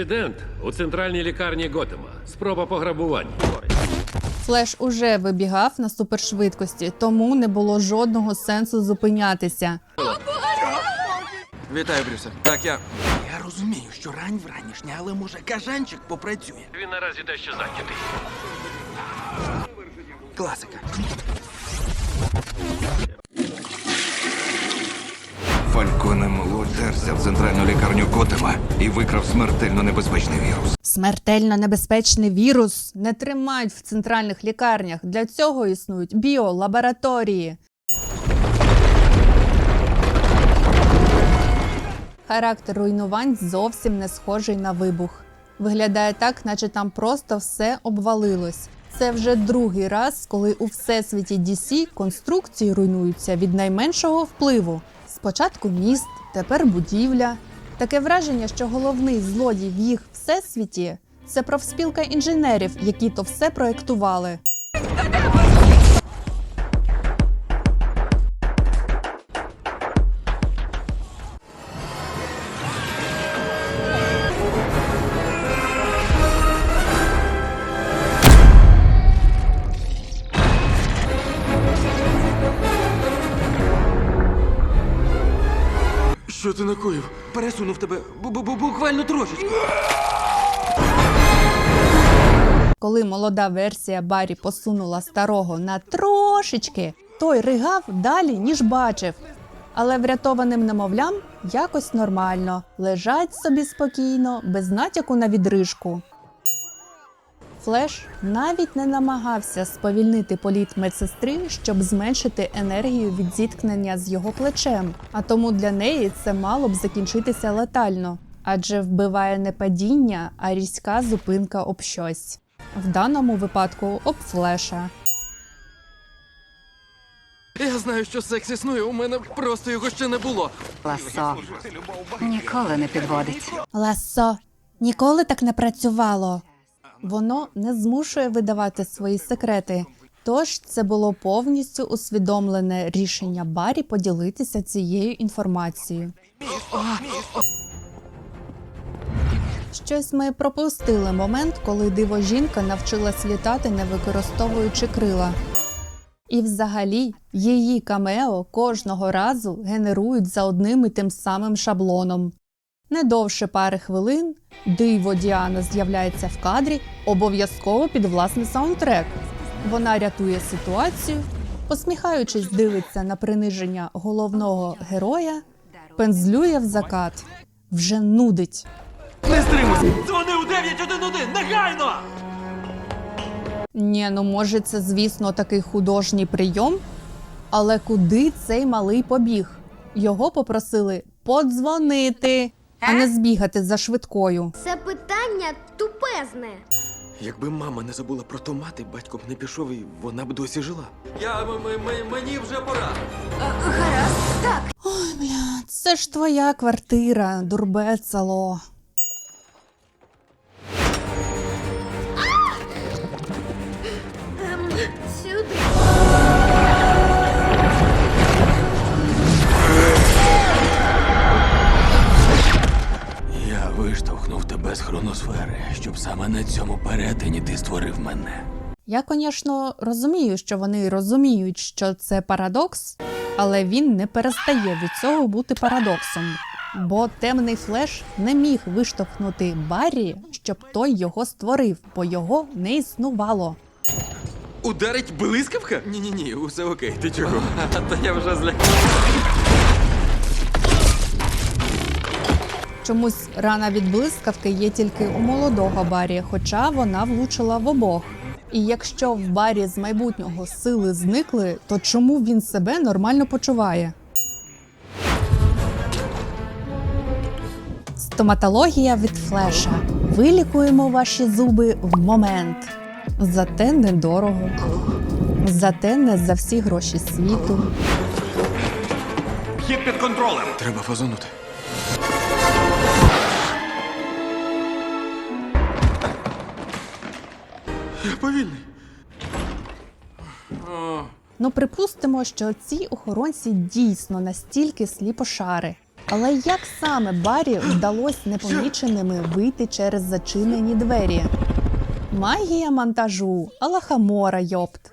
Інцидент у центральній лікарні Готема. Спроба пограбування. Флеш уже вибігав на супершвидкості, тому не було жодного сенсу зупинятися. Вітаю, Брюсе. Так, я. Я розумію, що рань вранішня, але може кажанчик попрацює. Він наразі дещо зайнятий. Класика. Фальконе Мло вдерся в центральну лікарню Котема і викрав смертельно небезпечний вірус. Смертельно небезпечний вірус не тримають в центральних лікарнях. Для цього існують біолабораторії. Характер руйнувань зовсім не схожий на вибух. Виглядає так, наче там просто все обвалилось. Це вже другий раз, коли у всесвіті DC конструкції руйнуються від найменшого впливу. Спочатку міст, тепер будівля. Таке враження, що головний злодій в їх всесвіті це профспілка інженерів, які то все проектували. Ти накоїв? Пересунув тебе буквально трошечки. Коли молода версія Барі посунула старого на трошечки, той ригав далі, ніж бачив. Але врятованим немовлям якось нормально, лежать собі спокійно, без натяку на відрижку. Флеш навіть не намагався сповільнити політ медсестри, щоб зменшити енергію від зіткнення з його плечем. А тому для неї це мало б закінчитися летально, адже вбиває не падіння, а різка зупинка об щось. В даному випадку об флеша. Я знаю, що секс існує, у мене просто його ще не було. Ласо ніколи не підводить. Ласо ніколи так не працювало. Воно не змушує видавати свої секрети. Тож це було повністю усвідомлене рішення Барі поділитися цією інформацією. Щось ми пропустили момент, коли диво жінка навчилась літати, не використовуючи крила. І взагалі її камео кожного разу генерують за одним і тим самим шаблоном. Не довше пари хвилин диво Діана з'являється в кадрі обов'язково під власний саундтрек. Вона рятує ситуацію, посміхаючись, дивиться на приниження головного героя, пензлює в закат, вже нудить. Не стримуйся! Дзвони у 911, негайно! Ні, ну може, це, звісно, такий художній прийом. Але куди цей малий побіг? Його попросили подзвонити, а не збігати за швидкою. Це питання тупезне. Якби мама не забула про томати, батько б не пішов і вона б досі жила. Я м- м- м- мені вже пора. Бля, це ж твоя квартира, дурбецало. Виштовхнув тебе з хроносфери, щоб саме на цьому перетині ти створив мене. Я, звісно, розумію, що вони розуміють, що це парадокс, але він не перестає від цього бути парадоксом. Бо темний флеш не міг виштовхнути Баррі, щоб той його створив, бо його не існувало. Ударить блискавка? Ні, ні, ні, усе окей. Ти чого? А то я вже зляк. Чомусь рана від блискавки є тільки у молодого Барі, хоча вона влучила в обох. І якщо в барі з майбутнього сили зникли, то чому він себе нормально почуває? Стоматологія від флеша. Вилікуємо ваші зуби в момент. Зате недорого. Зате не за всі гроші світу. Хід під контролем. Треба фазанути. Повільний. Ну, припустимо, що ці охоронці дійсно настільки сліпошари. Але як саме Барі вдалося непоміченими вийти через зачинені двері? Магія монтажу, Алахамора, йопт.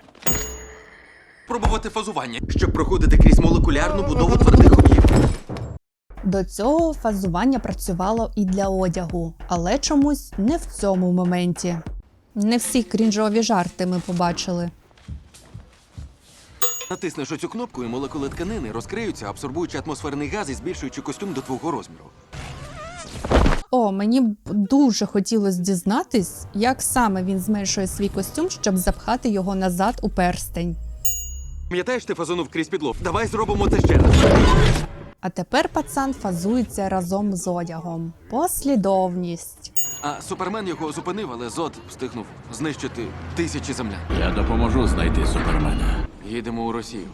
Пробувати фазування, щоб проходити крізь молекулярну будову твердих об'єктів. До цього фазування працювало і для одягу, але чомусь не в цьому моменті. Не всі крінжові жарти ми побачили. Натиснеш оцю кнопку, і молекули тканини розкриються, абсорбуючи атмосферний газ і збільшуючи костюм до твого розміру. О, мені б дуже хотілося дізнатись, як саме він зменшує свій костюм, щоб запхати його назад у перстень. Пам'ятаєш, ти фазонув крізь підлог? Давай зробимо це ще раз. А тепер пацан фазується разом з одягом. Послідовність. А супермен його зупинив, але Зод встигнув знищити тисячі землян. Я допоможу знайти супермена. Їдемо у Росію.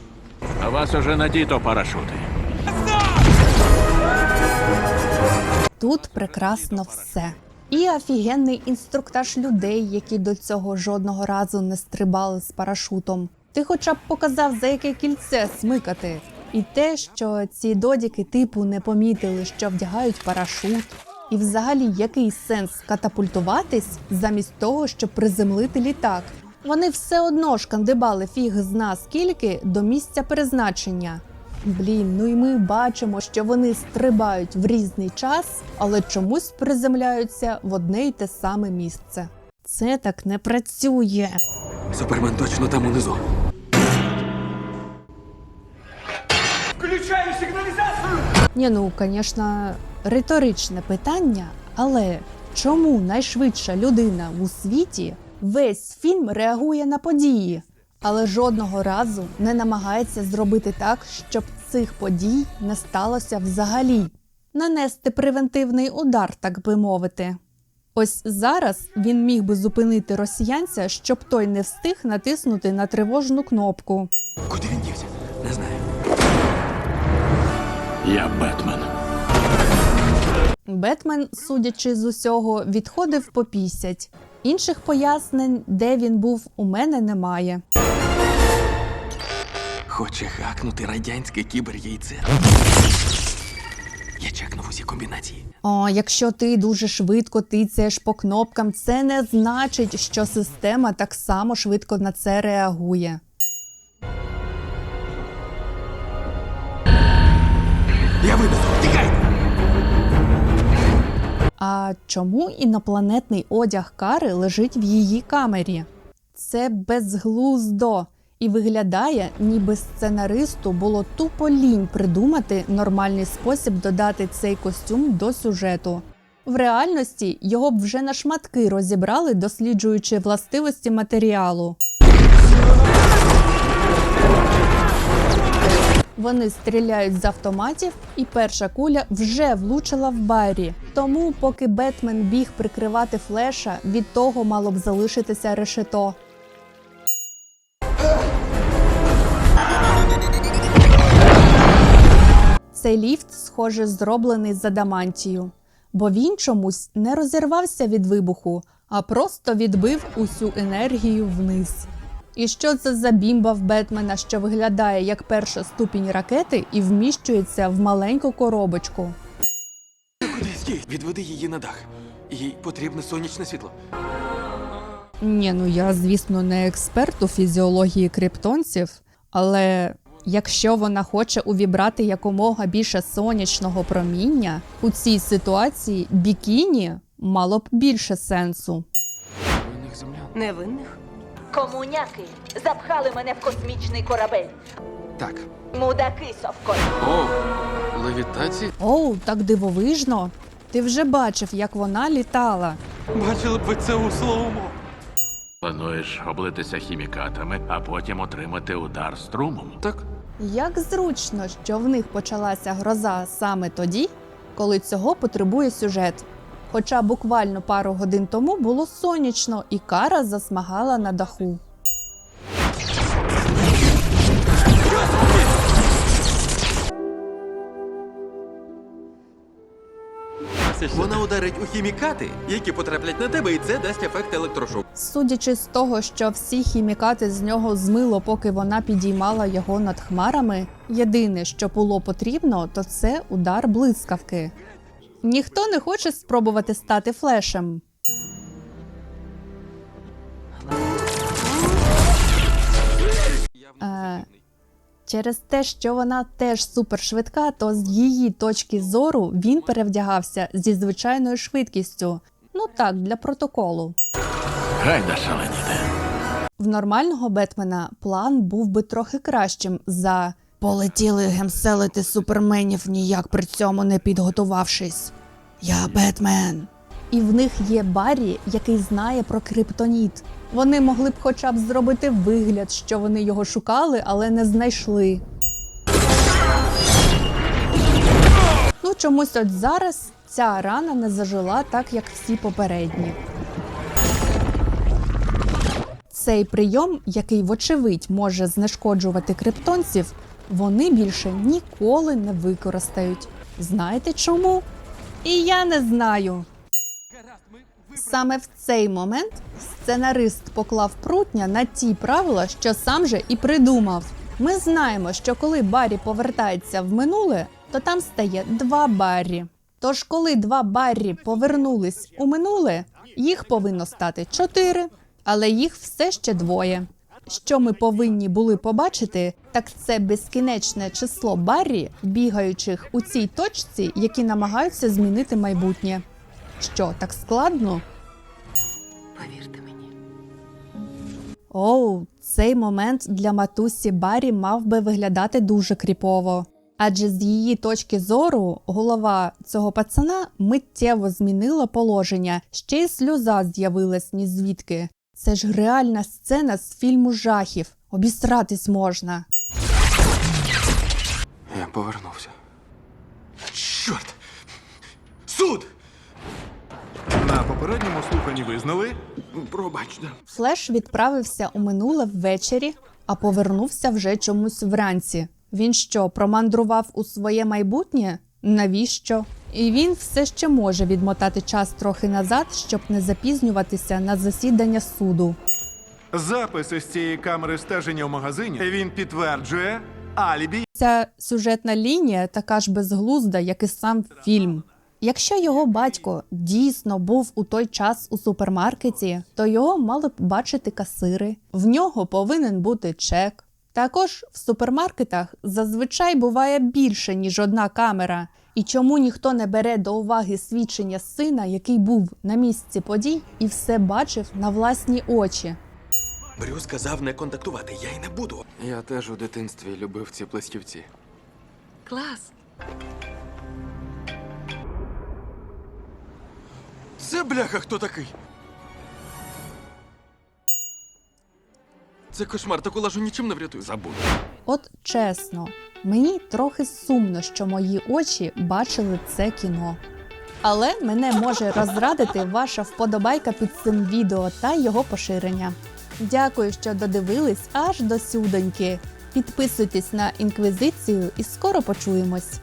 А вас уже надіто парашути. Тут прекрасно все. І офігенний інструктаж людей, які до цього жодного разу не стрибали з парашутом. Ти хоча б показав, за яке кільце смикати. І те, що ці додіки типу не помітили, що вдягають парашут. І взагалі який сенс катапультуватись замість того, щоб приземлити літак. Вони все одно шкандибали фіг зна скільки до місця призначення. Блін, ну і ми бачимо, що вони стрибають в різний час, але чомусь приземляються в одне й те саме місце. Це так не працює. Супермен точно там унизу. Ні, ну, звісно, риторичне питання, але чому найшвидша людина у світі весь фільм реагує на події, але жодного разу не намагається зробити так, щоб цих подій не сталося взагалі? Нанести превентивний удар, так би мовити. Ось зараз він міг би зупинити росіянця, щоб той не встиг натиснути на тривожну кнопку. Куди він дівся? Я Бетмен. Бетмен, судячи з усього, відходив по пісять. Інших пояснень, де він був, у мене немає. Хоче хакнути радянське кіберяйце. Я чекнув усі комбінації. О, якщо ти дуже швидко тицяєш по кнопкам, це не значить, що система так само швидко на це реагує. Я вибух! Тікай! А чому інопланетний одяг Кари лежить в її камері? Це безглуздо і виглядає, ніби сценаристу було тупо лінь придумати нормальний спосіб додати цей костюм до сюжету. В реальності його б вже на шматки розібрали, досліджуючи властивості матеріалу. Вони стріляють з автоматів, і перша куля вже влучила в Баррі. Тому, поки Бетмен біг прикривати флеша, від того мало б залишитися решето. Цей ліфт, схоже, зроблений з адамантію, бо він чомусь не розірвався від вибуху, а просто відбив усю енергію вниз. І що це за бімба в Бетмена, що виглядає як перша ступінь ракети і вміщується в маленьку коробочку? Відведи її на дах. Їй потрібне сонячне світло. Ні, ну я, звісно, не експерт у фізіології криптонців, але якщо вона хоче увібрати якомога більше сонячного проміння, у цій ситуації бікіні мало б більше сенсу. У них землян. Невинних? Комуняки запхали мене в космічний корабель. Так. Мудаки совкої. О, левітації? Оу, так дивовижно. Ти вже бачив, як вона літала. Бачили б ви це у слоумо. Плануєш облитися хімікатами, а потім отримати удар струмом. Так. Як зручно, що в них почалася гроза саме тоді, коли цього потребує сюжет. Хоча буквально пару годин тому було сонячно, і кара засмагала на даху. Вона ударить у хімікати, які потраплять на тебе, і це дасть ефект електрошоку. Судячи з того, що всі хімікати з нього змило, поки вона підіймала його над хмарами, єдине, що було потрібно, то це удар блискавки. Ніхто не хоче спробувати стати флешем. Е, через те, що вона теж супершвидка, то з її точки зору він перевдягався зі звичайною швидкістю. Ну так, для протоколу. Гайда. В нормального Бетмена план був би трохи кращим за полетіли гемселити суперменів, ніяк при цьому не підготувавшись. Я Бетмен. І в них є Баррі, який знає про криптоніт. Вони могли б хоча б зробити вигляд, що вони його шукали, але не знайшли. Ну, чомусь от зараз ця рана не зажила так, як всі попередні. Цей прийом, який вочевидь може знешкоджувати криптонців, вони більше ніколи не використають. Знаєте чому? І я не знаю. Саме в цей момент сценарист поклав прутня на ті правила, що сам же і придумав. Ми знаємо, що коли Баррі повертається в минуле, то там стає два Баррі. Тож, коли два Баррі повернулись у минуле, їх повинно стати чотири, але їх все ще двоє. Що ми повинні були побачити, так це безкінечне число Баррі, бігаючих у цій точці, які намагаються змінити майбутнє. Що, так складно? Повірте мені. Оу, цей момент для матусі Баррі мав би виглядати дуже кріпово. Адже з її точки зору голова цього пацана миттєво змінила положення, ще й сльоза з'явилась ні звідки. Це ж реальна сцена з фільму жахів. Обісратись можна. Я повернувся. Чорт! Суд! На попередньому слуханні визнали, Пробачте. Флеш відправився у минуле ввечері, а повернувся вже чомусь вранці. Він що, промандрував у своє майбутнє? Навіщо? І він все ще може відмотати час трохи назад, щоб не запізнюватися на засідання суду. записи з цієї камери стеження в магазині він підтверджує алібі. Ця сюжетна лінія така ж безглузда, як і сам фільм. Якщо його батько дійсно був у той час у супермаркеті, то його мали б бачити касири. В нього повинен бути чек. Також в супермаркетах зазвичай буває більше, ніж одна камера. І чому ніхто не бере до уваги свідчення сина, який був на місці подій і все бачив на власні очі? Брюс сказав не контактувати, я й не буду. Я теж у дитинстві любив ці плесківці. Клас. Це бляха хто такий? Це кошмар, таку лажу нічим не врятую. Забудь. От чесно, мені трохи сумно, що мої очі бачили це кіно. Але мене може розрадити ваша вподобайка під цим відео та його поширення. Дякую, що додивились аж до сюдоньки. Підписуйтесь на інквізицію і скоро почуємось.